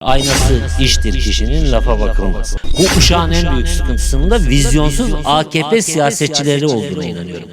Aynası iştir kişinin lafa bakılmaz. Bu uşağın en büyük sıkıntısının da vizyonsuz AKP siyasetçileri olduğuna inanıyorum.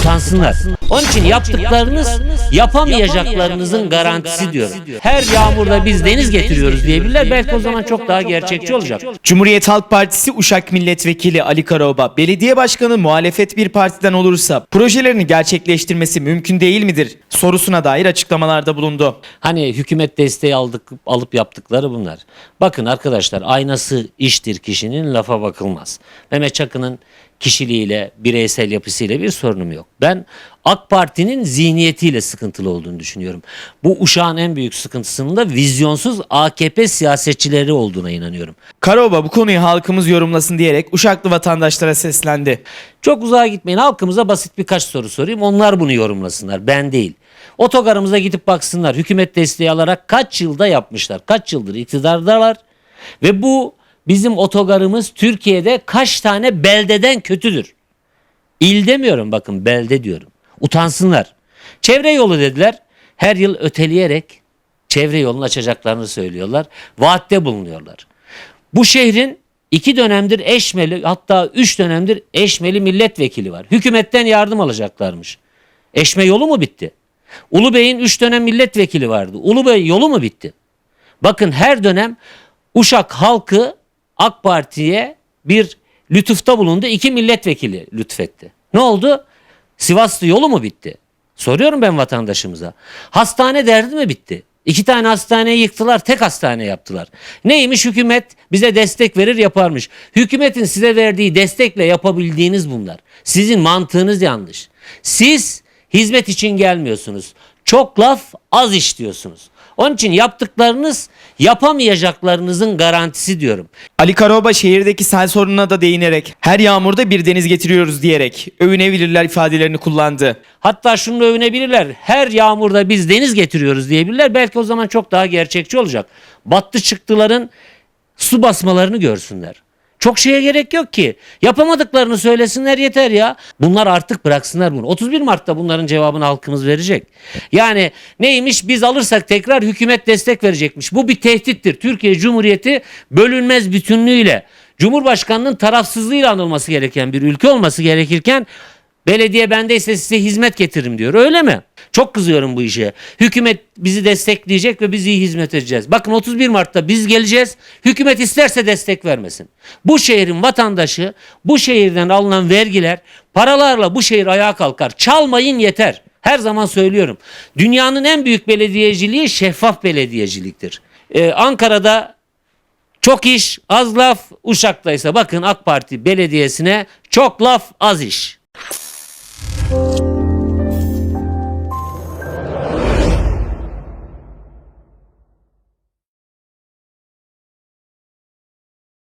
Utansınlar. Onun için yaptıklarınız yapamayacaklarınızın garantisi diyorum. Her yağmurda biz deniz getiriyoruz diyebilirler. Belki o zaman çok daha gerçekçi olacak. Cumhuriyet Halk Partisi Uşak Milletvekili Ali Karaoba, belediye başkanı muhalefet bir partiden olursa projelerini gerçekleştirmesi mümkün değil midir? Sorusuna dair açıklamalarda bulundu. Hani hükümet desteği aldık alıp yaptıkları bunlar. Bakın arkadaşlar aynası iştir kişinin lafa bakılmaz. Mehmet Çakı'nın kişiliğiyle, bireysel yapısıyla bir sorunum yok. Ben AK Parti'nin zihniyetiyle sıkıntılı olduğunu düşünüyorum. Bu uşağın en büyük sıkıntısının da vizyonsuz AKP siyasetçileri olduğuna inanıyorum. Karaoba bu konuyu halkımız yorumlasın diyerek Uşaklı vatandaşlara seslendi. Çok uzağa gitmeyin. Halkımıza basit birkaç soru sorayım. Onlar bunu yorumlasınlar. Ben değil. Otogarımıza gidip baksınlar. Hükümet desteği alarak kaç yılda yapmışlar? Kaç yıldır iktidardalar? Ve bu bizim otogarımız Türkiye'de kaç tane beldeden kötüdür? İl demiyorum bakın belde diyorum. Utansınlar. Çevre yolu dediler. Her yıl öteleyerek çevre yolunu açacaklarını söylüyorlar. Vaatte bulunuyorlar. Bu şehrin iki dönemdir eşmeli hatta üç dönemdir eşmeli milletvekili var. Hükümetten yardım alacaklarmış. Eşme yolu mu bitti? Ulubey'in üç dönem milletvekili vardı. Ulubey yolu mu bitti? Bakın her dönem Uşak halkı AK Parti'ye bir lütufta bulundu. İki milletvekili lütfetti. Ne oldu? Sivaslı yolu mu bitti? Soruyorum ben vatandaşımıza. Hastane derdi mi bitti? İki tane hastaneyi yıktılar, tek hastane yaptılar. Neymiş hükümet bize destek verir yaparmış. Hükümetin size verdiği destekle yapabildiğiniz bunlar. Sizin mantığınız yanlış. Siz hizmet için gelmiyorsunuz. Çok laf az iş diyorsunuz. Onun için yaptıklarınız yapamayacaklarınızın garantisi diyorum. Ali Karaoba şehirdeki sel sorununa da değinerek her yağmurda bir deniz getiriyoruz diyerek övünebilirler ifadelerini kullandı. Hatta şunu övünebilirler. Her yağmurda biz deniz getiriyoruz diyebilirler. Belki o zaman çok daha gerçekçi olacak. Battı çıktıların su basmalarını görsünler. Çok şeye gerek yok ki. Yapamadıklarını söylesinler yeter ya. Bunlar artık bıraksınlar bunu. 31 Mart'ta bunların cevabını halkımız verecek. Yani neymiş biz alırsak tekrar hükümet destek verecekmiş. Bu bir tehdittir. Türkiye Cumhuriyeti bölünmez bütünlüğüyle Cumhurbaşkanının tarafsızlığıyla anılması gereken bir ülke olması gerekirken Belediye bendeyse size hizmet getiririm diyor. Öyle mi? Çok kızıyorum bu işe. Hükümet bizi destekleyecek ve biz iyi hizmet edeceğiz. Bakın 31 Mart'ta biz geleceğiz. Hükümet isterse destek vermesin. Bu şehrin vatandaşı bu şehirden alınan vergiler paralarla bu şehir ayağa kalkar. Çalmayın yeter. Her zaman söylüyorum. Dünyanın en büyük belediyeciliği şeffaf belediyeciliktir. Ee, Ankara'da çok iş, az laf. Uşak'taysa bakın AK Parti belediyesine çok laf, az iş. Thank you.